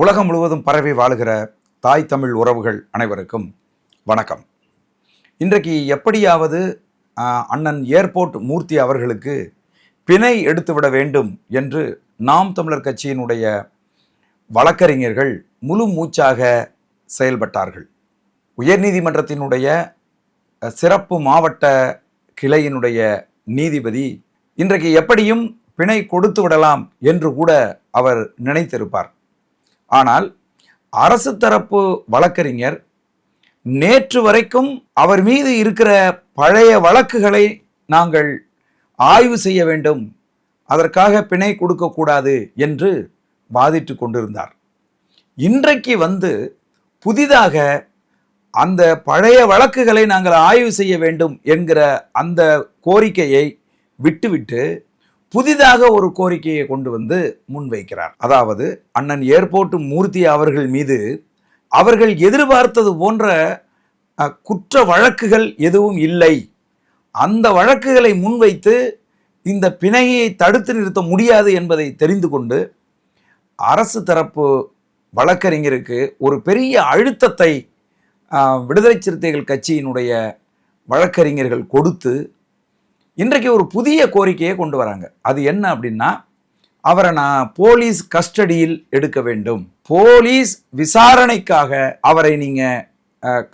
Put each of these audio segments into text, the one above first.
உலகம் முழுவதும் பரவி வாழுகிற தாய் தமிழ் உறவுகள் அனைவருக்கும் வணக்கம். இன்றைக்கு எப்படியாவது அண்ணன் ஏர்போர்ட் மூர்த்தி அவர்களுக்கு பிணை எடுத்துவிட வேண்டும் என்று நாம் தமிழர் கட்சியினுடைய வழக்கறிஞர்கள் முழு மூச்சாக செயல்பட்டார்கள். உயர்நீதிமன்றத்தினுடைய சிறப்பு மாவட்ட கிளையினுடைய நீதிபதி இன்றைக்கு எப்படியும் பிணை கொடுத்து விடலாம் என்று கூட அவர் நினைத்திருப்பார். ஆனால் அரசு தரப்பு வழக்கறிஞர் நேற்று வரைக்கும் அவர் மீது இருக்கிற பழைய வழக்குகளை நாங்கள் ஆய்வு செய்ய வேண்டும். அதற்காக பிணை கொடுக்கக்கூடாது என்று வாதிட்டு கொண்டிருந்தார். இன்றைக்கு வந்து புதிதாக அந்த பழைய வழக்குகளை நாங்கள் ஆய்வு செய்ய வேண்டும் என்கிற அந்த கோரிக்கையை விட்டுவிட்டு புதிதாக ஒரு கோரிக்கையை கொண்டு வந்து முன்வைக்கிறார். அதாவது அண்ணன் ஏர்போர்ட் மூர்த்தி அவர்கள் மீது அவர்கள் எதிர்பார்த்தது போன்ற குற்ற வழக்குகள் எதுவும் இல்லை. அந்த வழக்குகளை முன்வைத்து இந்த பிணையை தடுத்து நிறுத்த முடியாது என்பதை தெரிந்து கொண்டு அரசு தரப்பு வழக்கறிஞருக்கு ஒரு பெரிய அழுத்தத்தை விடுதலை சிறுத்தைகள் கட்சியினுடைய வழக்கறிஞர்கள் கொடுத்து இன்றைக்கு ஒரு புதிய கோரிக்கையை கொண்டு வராங்க. அது என்ன அப்படின்னா அவரை நான் போலீஸ் கஸ்டடியில் எடுக்க வேண்டும். போலீஸ் விசாரணைக்காக அவரை நீங்கள்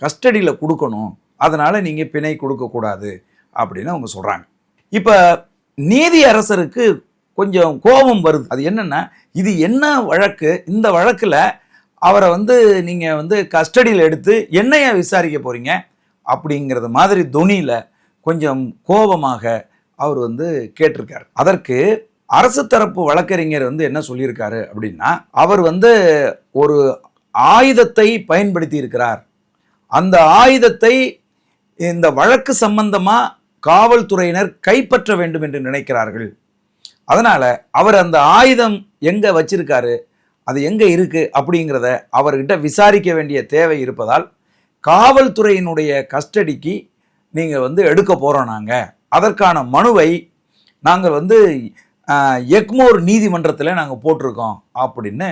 கஸ்டடியில் கொடுக்கணும். அதனால் நீங்கள் பிணை கொடுக்கக்கூடாது அப்படின்னு அவங்க சொல்கிறாங்க இப்போ நீதி அரசருக்கு கொஞ்சம் கோபம் வருது. அது என்னென்னா இது என்ன வழக்கு? இந்த வழக்கில் அவரை வந்து நீங்கள் வந்து கஸ்டடியில் எடுத்து என்னைய விசாரிக்க போகிறீங்க அப்படிங்கிறது மாதிரி தொனியில் கொஞ்சம் கோபமாக அவர் வந்து கேட்டிருக்கார். அதற்கு அரசு தரப்பு வழக்கறிஞர் வந்து என்ன சொல்லியிருக்காரு அப்படின்னா அவர் வந்து ஒரு ஆயுதத்தை பயன்படுத்தி இருக்கிறார் அந்த ஆயுதத்தை இந்த வழக்கு சம்பந்தமாக காவல்துறையினர் கைப்பற்ற வேண்டும் என்று நினைக்கிறார்கள். அதனால் அவர் அந்த ஆயுதம் எங்கே வச்சிருக்காரு அது எங்கே இருக்குது அப்படிங்கிறத அவர்கிட்ட விசாரிக்க வேண்டிய தேவை இருப்பதால் காவல்துறையினுடைய கஸ்டடிக்கு நீங்கள் வந்து எடுக்க போகிறோம் நாங்கள் அதற்கான மனுவை நாங்கள் வந்து எக்மோர் நீதிமன்றத்தில் நாங்கள் போட்டிருக்கோம் அப்படின்னு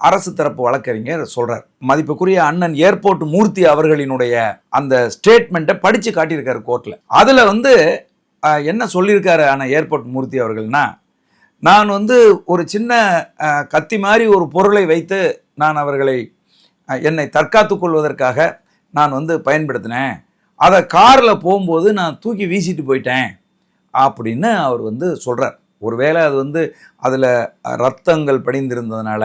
அரசு தரப்பு வழக்கறிஞர் சொல்கிறார் மதிப்புக்குரிய அண்ணன் ஏர்போர்ட் மூர்த்தி அவர்களினுடைய அந்த ஸ்டேட்மெண்ட்டை படித்து காட்டியிருக்காரு கோர்ட்டில் அதில் வந்து என்ன சொல்லியிருக்காரு ஆனால் ஏர்போர்ட் மூர்த்தி அவர்கள்னா நான் வந்து ஒரு சின்ன கத்தி மாதிரி ஒரு பொருளை வைத்து நான் அவர்களை என்னை தற்காத்து கொள்வதற்காக நான் வந்து பயன்படுத்தினேன். அதை காரில் போகும்போது நான் தூக்கி வீசிட்டு போயிட்டேன் அப்படின்னு அவர் வந்து சொல்கிறார் ஒருவேளை அது வந்து அதில் ரத்தங்கள் படிந்திருந்ததுனால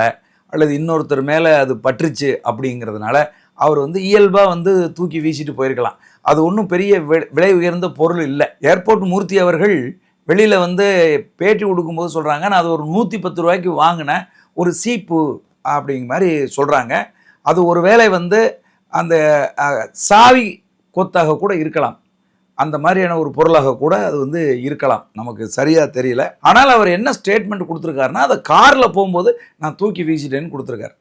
அல்லது இன்னொருத்தர் மேலே அது பற்றுச்சு அப்படிங்கிறதுனால அவர் வந்து இயல்பாக வந்து தூக்கி வீசிட்டு போயிருக்கலாம். அது ஒன்றும் பெரிய வி- விலை உயர்ந்த பொருள் இல்லை. ஏர்போர்ட் மூர்த்தி அவர்கள் வெளியில் வந்து பேட்டி கொடுக்கும்போது சொல்கிறாங்க நான் அது ஒரு நூற்றி பத்து ரூபாய்க்கு வாங்கினேன் ஒரு சீப்பு அப்படிங்கிற மாதிரி சொல்கிறாங்க அது ஒரு வேளை வந்து அந்த சாவி கொத்தாக கூட இருக்கலாம். அந்த மாதிரியான ஒரு பொருளாக கூட அது வந்து இருக்கலாம். நமக்கு சரியாக தெரியல. ஆனால் அவர் என்ன ஸ்டேட்மெண்ட் கொடுத்துருக்காருன்னா அதை காரில் போகும்போது நான் தூக்கி வீசிட்டேன்னு கொடுத்துருக்காரு.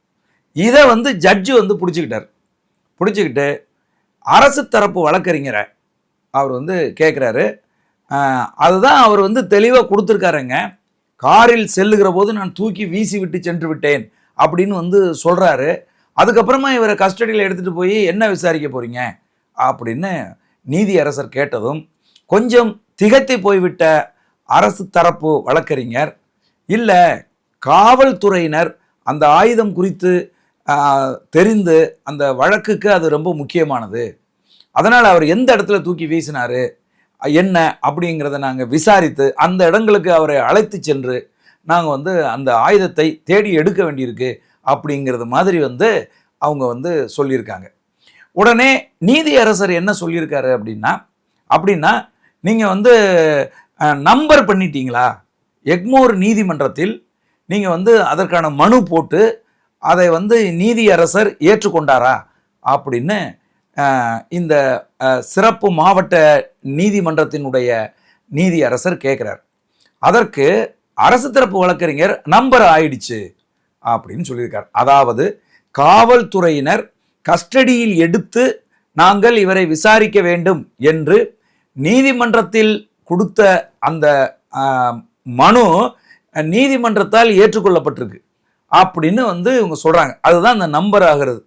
இதை வந்து ஜட்ஜு வந்து பிடிச்சிக்கிட்டார். பிடிச்சிக்கிட்டு அரசு தரப்பு வழக்கறிஞரை அவர் வந்து கேட்குறாரு அதுதான் அவர் வந்து தெளிவாக கொடுத்துருக்காருங்க. காரில் செல்லுகிற போது நான் தூக்கி வீசி விட்டு சென்று விட்டேன் அப்படின்னு வந்து சொல்கிறாரு அதுக்கப்புறமா இவரை கஸ்டடியில் எடுத்துகிட்டு போய் என்ன விசாரிக்க போகிறீங்க அப்படின்னு நீதியரசர் கேட்டதும் கொஞ்சம் திகைத்து போய்விட்ட அரசு தரப்பு வழக்கறிஞர் இல்லை காவல்துறையினர் அந்த ஆயுதம் குறித்து தெரிந்து அந்த வழக்குக்கு அது ரொம்ப முக்கியமானது. அதனால் அவர் எந்த இடத்துல தூக்கி வீசினாரு என்ன அப்படிங்கிறத நாங்கள் விசாரித்து அந்த இடங்களுக்கு அவரை அழைத்து சென்று நாங்கள் வந்து அந்த ஆயுதத்தை தேடி எடுக்க வேண்டியிருக்கு அப்படிங்கிறது மாதிரி வந்து அவங்க வந்து சொல்லியிருக்காங்க. உடனே நீதியரசர் என்ன சொல்லியிருக்காரு அப்படின்னா அப்படின்னா நீங்கள் வந்து நம்பர் பண்ணிட்டீங்களா? எக்மோர் நீதிமன்றத்தில் நீங்கள் வந்து அதற்கான மனு போட்டு அதை வந்து நீதியரசர் ஏற்றுக்கொண்டாரா? அப்படின்னு இந்த சிறப்பு மாவட்ட நீதிமன்றத்தினுடைய நீதியரசர் கேட்குறார் அதற்கு அரசு தரப்பு வழக்கறிஞர் நம்பர் ஆயிடுச்சு அப்படின்னு சொல்லியிருக்கார். அதாவது காவல்துறையினர் கஸ்டடியில் எடுத்து நாங்கள் இவரை விசாரிக்க வேண்டும் என்று நீதிமன்றத்தில் கொடுத்த அந்த மனு நீதிமன்றத்தால் ஏற்றுக்கொள்ளப்பட்டிருக்கு. அப்படின்னு வந்து இவங்க சொல்கிறாங்க அதுதான் அந்த நம்பர் ஆகிறது.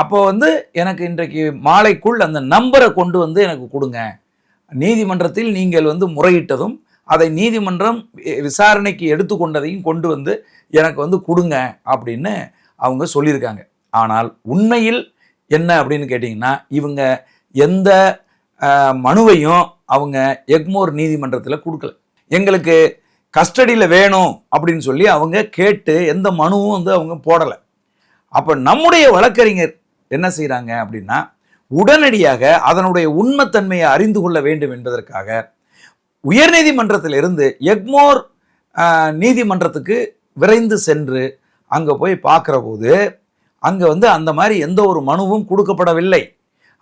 அப்போ வந்து எனக்கு இன்றைக்கு மாலைக்குள் அந்த நம்பரை கொண்டு வந்து எனக்கு கொடுங்க. நீதிமன்றத்தில் நீங்கள் வந்து முறையிட்டதும் அதை நீதிமன்றம் விசாரணைக்கு எடுத்துக்கொண்டதையும் கொண்டு வந்து எனக்கு வந்து கொடுங்க அப்படின்னு அவங்க சொல்லியிருக்காங்க. ஆனால் உண்மையில் என்ன அப்படின்னு கேட்டிங்கன்னா இவங்க எந்த மனுவையும் அவங்க எக்மோர் நீதிமன்றத்தில் கொடுக்கல. எங்களுக்கு கஸ்டடியில் வேணும் அப்படின்னு சொல்லி அவங்க கேட்டு எந்த மனுவும் வந்து அவங்க போடலை. அப்போ நம்முடைய வழக்கறிஞர் என்ன செய்கிறாங்க அப்படின்னா உடனடியாக அதனுடைய உண்மைத்தன்மையை அறிந்து கொள்ள வேண்டும் என்பதற்காக உயர்நீதிமன்றத்திலிருந்து எக்மோர் நீதிமன்றத்துக்கு விரைந்து சென்று அங்கே போய் பார்க்குற போது அங்கே வந்து அந்த மாதிரி எந்த ஒரு மனுவும் கொடுக்கப்படவில்லை.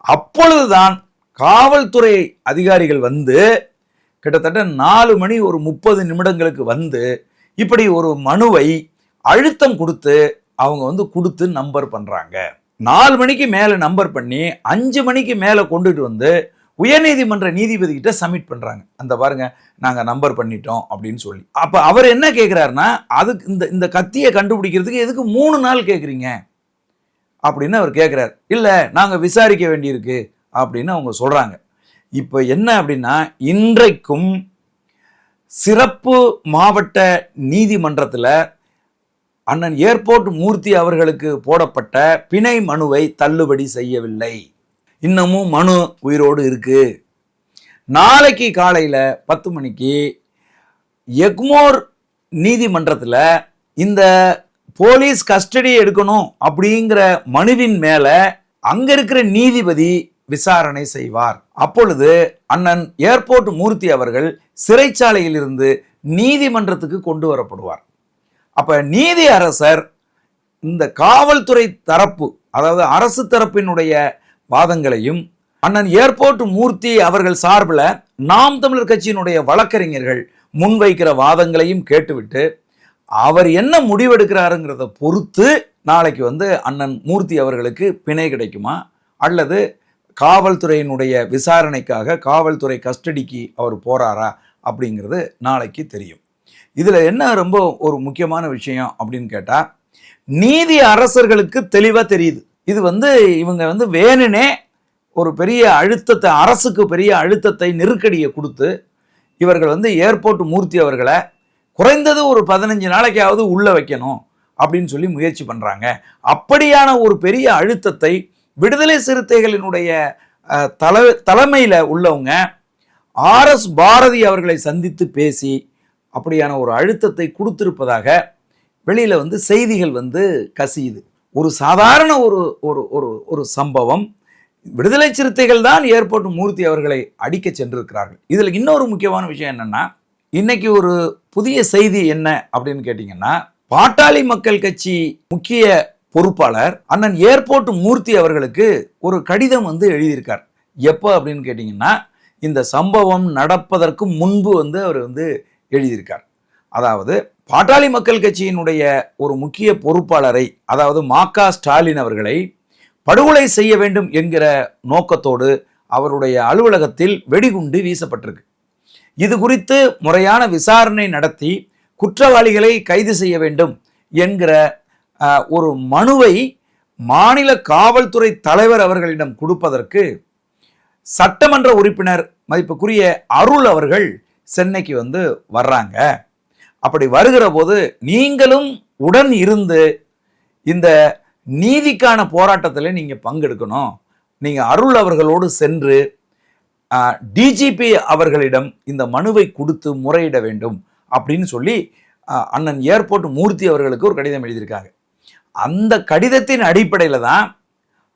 அப்பொழுதுதான் காவல்துறை அதிகாரிகள் வந்து கிட்டத்தட்ட நாலு மணி ஒரு முப்பது நிமிடங்களுக்கு வந்து இப்படி ஒரு மனுவை அழுத்தம் கொடுத்து அவங்க வந்து கொடுத்து நம்பர் பண்ணுறாங்க நாலு மணிக்கு மேலே நம்பர் பண்ணி அஞ்சு மணிக்கு மேலே கொண்டுட்டு வந்து உயர்நீதிமன்ற நீதிபதிகிட்ட சப்மிட் பண்ணுறாங்க அந்த பாருங்க நாங்கள் நம்பர் பண்ணிட்டோம் அப்படின்னு சொல்லி. அப்போ அவர் என்ன கேட்குறாருன்னா அதுக்கு இந்த இந்த கத்தியை கண்டுபிடிக்கிறதுக்கு எதுக்கு மூணு நாள் கேட்குறீங்க அப்படின்னு அவர் கேட்குறாரு இல்லை நாங்கள் விசாரிக்க வேண்டியிருக்கு அப்படின்னு அவங்க சொல்கிறாங்க இப்போ என்ன அப்படின்னா இன்றைக்கும் சிறப்பு மாவட்ட நீதிமன்றத்தில் அண்ணன் ஏர்போர்ட் மூர்த்தி அவர்களுக்கு போடப்பட்ட பிணை மனுவை தள்ளுபடி செய்யவில்லை. இன்னமும் மனு உயிரோடு இருக்குது நாளைக்கு காலையில் பத்து மணிக்கு எக்மோர் நீதிமன்றத்தில் இந்த போலீஸ் கஸ்டடி எடுக்கணும் அப்படிங்கிற மனுவின் மேலே அங்க இருக்கிற நீதிபதி விசாரணை செய்வார். அப்பொழுது அண்ணன் ஏர்போர்ட் மூர்த்தி அவர்கள் சிறைச்சாலையிலிருந்து நீதிமன்றத்துக்கு கொண்டு வரப்படுவார். அப்ப நீதி அரசர் இந்த காவல்துறை தரப்பு அதாவது அரசு தரப்பினுடைய வாதங்களையும் அண்ணன் ஏர்போர்ட் மூர்த்தி அவர்கள் சார்பில் நாம் தமிழர் கட்சியினுடைய வழக்கறிஞர்கள் முன்வைக்கிற வாதங்களையும் கேட்டுவிட்டு அவர் என்ன முடிவெடுக்கிறாருங்கிறத பொறுத்து நாளைக்கு வந்து அண்ணன் மூர்த்தி அவர்களுக்கு பிணை கிடைக்குமா? அல்லது காவல்துறையினுடைய விசாரணைக்காக காவல்துறை கஸ்டடிக்கு அவர் போகிறாரா அப்படிங்கிறது நாளைக்கு தெரியும். இதில் என்ன ரொம்ப ஒரு முக்கியமான விஷயம் அப்படின்னு கேட்டால் நீதி அரசர்களுக்கு தெளிவாக தெரியுது. இது வந்து இவங்க வந்து வேணுனே ஒரு பெரிய அழுத்தத்தை அரசுக்கு பெரிய அழுத்தத்தை நெருக்கடியை கொடுத்து இவர்கள் வந்து ஏர்போர்ட் மூர்த்தி அவர்களை குறைந்தது ஒரு பதினஞ்சு நாளைக்காவது உள்ளே வைக்கணும் அப்படின்னு சொல்லி முயற்சி பண்ணுறாங்க அப்படியான ஒரு பெரிய அழுத்தத்தை விடுதலை சிறுத்தைகளினுடைய தலை தலைமையில் உள்ளவங்க ஆர்எஸ் பாரதி அவர்களை சந்தித்து பேசி அப்படியான ஒரு அழுத்தத்தை கொடுத்திருப்பதாக வெளியில் வந்து செய்திகள் வந்து கசியுது. ஒரு சாதாரண ஒரு ஒரு ஒரு ஒரு சம்பவம். விடுதலை சிறுத்தைகள் தான் ஏர்போர்ட் மூர்த்தி அவர்களை அடிக்க சென்றிருக்கிறார்கள். இதில் இன்னொரு முக்கியமான விஷயம் என்னென்னா இன்னைக்கு ஒரு புதிய செய்தி என்ன அப்படின்னு கேட்டிங்கன்னா பாட்டாளி மக்கள் கட்சி முக்கிய பொறுப்பாளர் அண்ணன் ஏர்போர்ட் மூர்த்தி அவர்களுக்கு ஒரு கடிதம் வந்து எழுதியிருக்கார். எப்போ அப்படின்னு கேட்டிங்கன்னா இந்த சம்பவம் நடப்பதற்கு முன்பு வந்து அவர் வந்து எழுதியிருக்கார். அதாவது பாட்டாளி மக்கள் கட்சியினுடைய ஒரு முக்கிய பொறுப்பாளரை அதாவது மாக்கா ஸ்டாலின் அவர்களை படுகொலை செய்ய வேண்டும் என்கிற நோக்கத்தோடு அவருடைய அலுவலகத்தில் வெடிகுண்டு வீசப்பட்டிருக்கு. இது குறித்து முறையான விசாரணை நடத்தி குற்றவாளிகளை கைது செய்ய வேண்டும் என்கிற ஒரு மனுவை மாநில காவல்துறை தலைவர் அவர்களிடம் கொடுப்பதற்கு சட்டமன்ற உறுப்பினர் மதிப்புக்குரிய அருள் அவர்கள் சென்னைக்கு வந்து வர்றாங்க. அப்படி வருகிற போது நீங்களும் உடன் இருந்து இந்த நீதிக்கான போராட்டத்தில் நீங்கள் பங்கெடுக்கணும். நீங்கள் அருள் அவர்களோடு சென்று டிஜிபி அவர்களிடம் இந்த மனுவை கொடுத்து முறையிட வேண்டும் அப்படின்னு சொல்லி அண்ணன் ஏர்போர்ட் மூர்த்தி அவர்களுக்கு ஒரு கடிதம் எழுதியிருக்காங்க அந்த கடிதத்தின் அடிப்படையில் தான்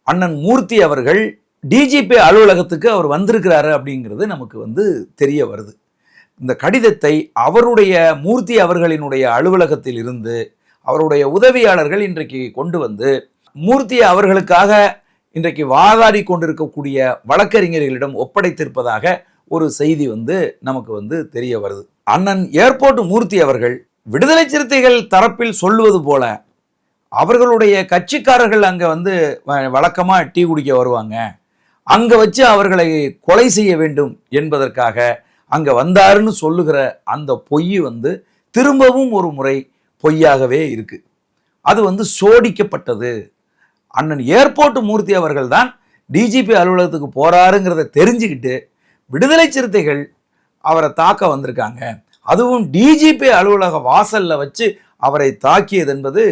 அண்ணன் மூர்த்தி அவர்கள் டிஜிபி அலுவலகத்துக்கு அவர் வந்திருக்கிறாரு அப்படிங்கிறது நமக்கு வந்து தெரிய வருது. இந்த கடிதத்தை அவருடைய மூர்த்தி அவர்களினுடைய அலுவலகத்தில் இருந்து அவருடைய உதவியாளர்கள் இன்றைக்கு கொண்டு வந்து மூர்த்தி அவர்களுக்காக இன்றைக்கு வாதாடி கொண்டிருக்கக்கூடிய வழக்கறிஞர்களிடம் ஒப்படைத்திருப்பதாக ஒரு செய்தி வந்து நமக்கு வந்து தெரிய வருது. அண்ணன் ஏர்போர்ட் மூர்த்தி அவர்கள் விடுதலை சிறுத்தைகள் தரப்பில் சொல்லுவது போல அவர்களுடைய கட்சிக்காரர்கள் அங்கே வந்து வழக்கமாக டீ குடிக்க வருவாங்க. அங்கே வச்சு அவர்களை கொலை செய்ய வேண்டும் என்பதற்காக அங்கே வந்தாருன்னு சொல்லுகிற அந்த பொய் வந்து திரும்பவும் ஒரு முறை பொய்யாகவே இருக்குது அது வந்து சோடிக்கப்பட்டது. அண்ணன் ஏர்போர்ட் மூர்த்தி அவர்கள் தான் டிஜிபி அலுவலகத்துக்கு போகிறாருங்கிறத தெரிஞ்சுக்கிட்டு விடுதலை சிறுத்தைகள் அவரை தாக்க வந்திருக்காங்க. அதுவும் டிஜிபி அலுவலக வாசலில் வச்சு அவரை தாக்கியது என்பது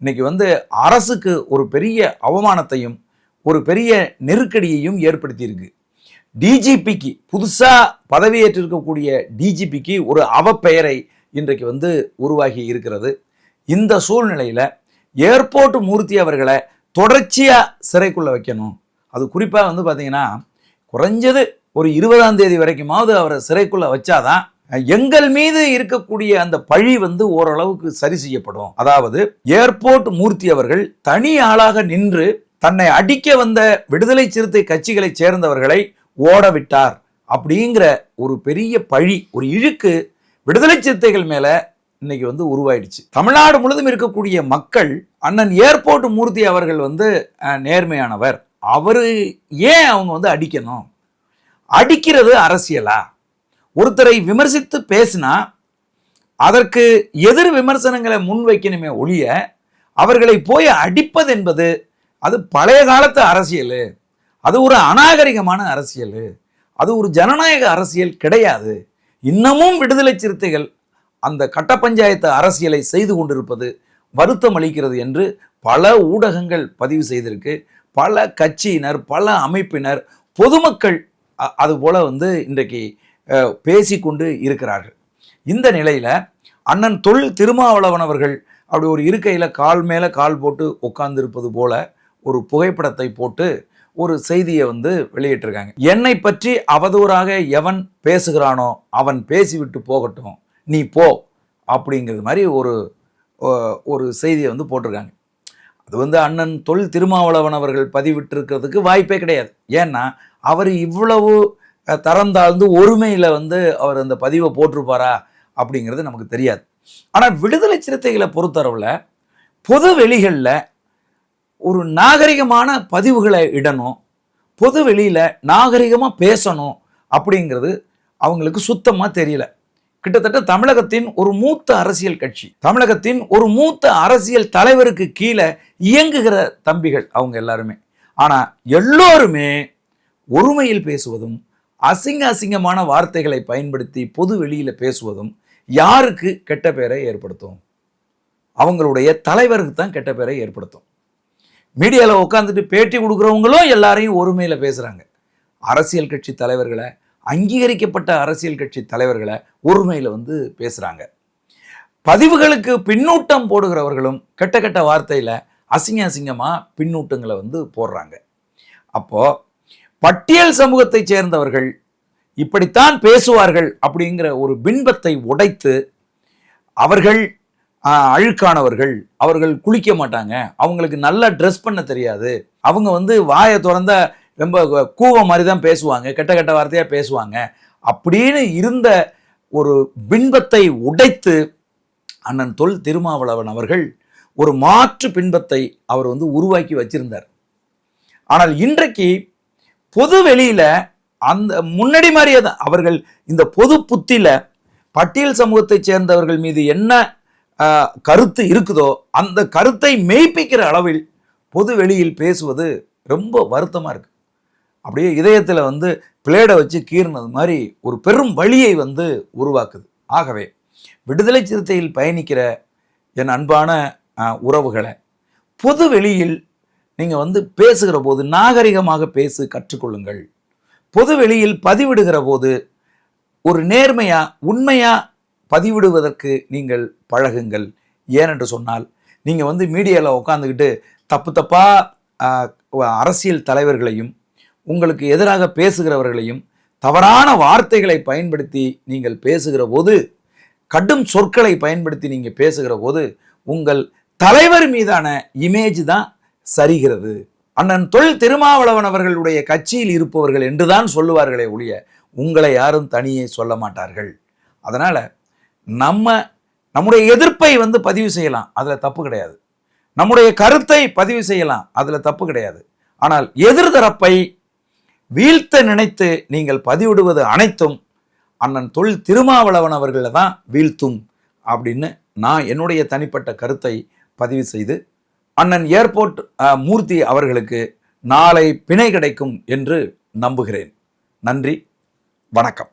இன்னைக்கு வந்து அரசுக்கு ஒரு பெரிய அவமானத்தையும் ஒரு பெரிய நெருக்கடியையும் ஏற்படுத்தியிருக்கு. டிஜிபிக்கு புதுசாக பதவியேற்றிருக்கக்கூடிய டிஜிபிக்கு ஒரு அவப்பெயரை இன்றைக்கு வந்து உருவாகி இருக்கிறது. இந்த சூழ்நிலையில் ஏர்போர்ட் மூர்த்தி அவர்களை தொடர்ச்சியாக சிறைக்குள்ளே வைக்கணும். அது குறிப்பாக வந்து பார்த்தீங்கன்னா குறைஞ்சது ஒரு இருபதாம் தேதி வரைக்குமாவது அவரை சிறைக்குள்ளே வச்சாதான் எங்கள் மீது இருக்கக்கூடிய அந்த பழி வந்து ஓரளவுக்கு சரி செய்யப்படும். அதாவது ஏர்போர்ட் மூர்த்தி அவர்கள் தனி ஆளாக நின்று தன்னை அடிக்க வந்த விடுதலை சிறுத்தை கட்சிகளைச் சேர்ந்தவர்களை ஓட விட்டார். அப்படிங்கிற ஒரு பெரிய பழி ஒரு இழுக்கு விடுதலை சிறுத்தைகள் மேலே இன்னைக்கு வந்து உருவாயிடுச்சு. தமிழ்நாடு முழுதும் இருக்கக்கூடிய மக்கள் அண்ணன் ஏர்போர்ட் மூர்த்தி அவர்கள் வந்து நேர்மையானவர். அவரு ஏன் அவங்க வந்து அடிக்கணும்? அடிக்கிறது அரசியலா? ஒருத்தரை விமர்சித்து பேசினா அதற்கு எதிர் விமர்சனங்களை முன்வைக்கணுமே ஒழிய அவர்களை போய் அடிப்பது என்பது அது பழைய காலத்து அரசியல். அது ஒரு அநாகரிகமான அரசியல். அது ஒரு ஜனநாயக அரசியல் கிடையாது. இன்னமும் விடுதலை சிறுத்தைகள் அந்த கட்ட பஞ்சாயத்து அரசியலை செய்து கொண்டிருப்பது வருத்தம் அளிக்கிறது என்று பல ஊடகங்கள் பதிவு செய்திருக்கு. பல கட்சியினர் பல அமைப்பினர் பொதுமக்கள் அது அதுபோல வந்து இன்றைக்கு பேசிக்கொண்டு இருக்கிறார்கள். இந்த நிலையில் அண்ணன் தொல் திருமாவளவன் அவர்கள் அப்படி ஒரு இருக்கையில் கால் மேலே கால் போட்டு உட்கார்ந்துருப்பது போல ஒரு புகைப்படத்தை போட்டு ஒரு செய்தியை வந்து வெளியிட்டிருக்காங்க. என்னை பற்றி அவதூறாக எவன் பேசுகிறானோ அவன் பேசிவிட்டு போகட்டும். நீ போ அப்படிங்கிறது மாதிரி ஒரு ஒரு செய்தியை வந்து போட்டிருக்காங்க. அது வந்து அண்ணன் தொல் திருமாவளவன் அவர்கள் பதிவிட்டிருக்கிறதுக்கு வாய்ப்பே கிடையாது. ஏன்னா அவர் இவ்வளவு அஹ், தரம் தாழ்ந்து ஒருமையில் வந்து அவர் அந்த பதிவை போட்டிருப்பாரா அப்படிங்கிறது நமக்கு தெரியாது. ஆனால் விடுதலை சிறுத்தைகளை பொறுத்தளவில் பொது வெளிகளில் ஒரு நாகரிகமான பதிவுகளை இடணும் பொது வெளியில் நாகரிகமாக பேசணும் அப்படிங்கிறது அவங்களுக்கு சுத்தமாக தெரியல. கிட்டத்தட்ட தமிழகத்தின் ஒரு மூத்த அரசியல் கட்சி தமிழகத்தின் ஒரு மூத்த அரசியல் தலைவருக்கு கீழே இயங்குகிற தம்பிகள் அவங்க எல்லாருமே. ஆனால் எல்லோருமே ஒருமையில் பேசுவதும் அசிங்க அசிங்கமான வார்த்தைகளை பயன்படுத்தி பொது வெளியில் பேசுவதும் யாருக்கு கெட்ட பேரை ஏற்படுத்தும்? அவங்களுடைய தலைவருக்கு தான் கெட்ட பேரை ஏற்படுத்தும். மீடியாவில் உட்காந்துட்டு பேட்டி கொடுக்குறவங்களும் எல்லாரையும் ஒருமையில் பேசுகிறாங்க அரசியல் கட்சி தலைவர்களை அங்கீகரிக்கப்பட்ட அரசியல் கட்சி தலைவர்களை ஒருமையில் வந்து பேசுகிறாங்க பதிவுகளுக்கு பின்னூட்டம் போடுகிறவர்களும் கெட்ட கெட்ட வார்த்தையில் அசிங்க அசிங்கமாக பின்னூட்டங்களை வந்து போடுறாங்க. அப்போது பட்டியல் சமூகத்தைச் சேர்ந்தவர்கள் இப்படித்தான் பேசுவார்கள் அப்படிங்கிற ஒரு பின்பத்தை உடைத்து அவர்கள் அழுக்கானவர்கள் அவர்கள் குளிக்க மாட்டாங்க அவங்களுக்கு நல்லா ட்ரெஸ் பண்ண தெரியாது அவங்க வந்து வாயை திறந்த ரொம்ப கூவ மாதிரி தான் பேசுவாங்க கெட்ட கெட்ட வார்த்தையாக பேசுவாங்க. அப்படின்னு இருந்த ஒரு பின்பத்தை உடைத்து அண்ணன் தொல் திருமாவளவன் அவர்கள் ஒரு மாற்று பின்பத்தை அவர் வந்து உருவாக்கி வச்சிருந்தார். ஆனால் இன்றைக்கு பொது வெளியில் அந்த முன்னாடி மாதிரியே தான் அவர்கள் இந்த பொது புத்தியில் பட்டியல் சமூகத்தைச் சேர்ந்தவர்கள் மீது என்ன கருத்து இருக்குதோ அந்த கருத்தை மெய்ப்பிக்கிற அளவில் பொது வெளியில் பேசுவது ரொம்ப வருத்தமாக இருக்குது அப்படியே இதயத்தில் வந்து பிளேடை வச்சு கீறினது மாதிரி ஒரு பெரும் வழியை வந்து உருவாக்குது. ஆகவே விடுதலை சிறுத்தையில் பயணிக்கிற என் அன்பான உறவுகளை பொது வெளியில் நீங்கள் வந்து பேசுகிற போது நாகரிகமாக பேசு கற்றுக்கொள்ளுங்கள். பொது வெளியில் பதிவிடுகிற போது ஒரு நேர்மையாக உண்மையாக பதிவிடுவதற்கு நீங்கள் பழகுங்கள். ஏனென்று சொன்னால் நீங்கள் வந்து மீடியாவில் உட்காந்துக்கிட்டு தப்பு தப்பாக அரசியல் தலைவர்களையும் உங்களுக்கு எதிராக பேசுகிறவர்களையும் தவறான வார்த்தைகளை பயன்படுத்தி நீங்கள் பேசுகிற போது கடும் சொற்களை பயன்படுத்தி நீங்கள் பேசுகிற போது உங்கள் தலைவர் மீதான இமேஜ் தான் சரிகிறது. அண்ணன் தொல் திருமாவளவன் அவர்களுடைய கட்சியில் இருப்பவர்கள் என்றுதான் சொல்லுவார்களே ஒழிய உங்களை யாரும் தனியே சொல்ல மாட்டார்கள். அதனால் நம்ம நம்முடைய எதிர்ப்பை வந்து பதிவு செய்யலாம் அதில் தப்பு கிடையாது. நம்முடைய கருத்தை பதிவு செய்யலாம் அதில் தப்பு கிடையாது. ஆனால் எதிர்தரப்பை வீழ்த்த நினைத்து நீங்கள் பதிவிடுவது அனைத்தும் அண்ணன் தொழில் திருமாவளவன் அவர்களை தான் வீழ்த்தும் அப்படின்னு நான் என்னுடைய தனிப்பட்ட கருத்தை பதிவு செய்து அண்ணன் ஏர்போர்ட் மூர்த்தி அவர்களுக்கு நாளை பிணை கிடைக்கும் என்று நம்புகிறேன். நன்றி வணக்கம்.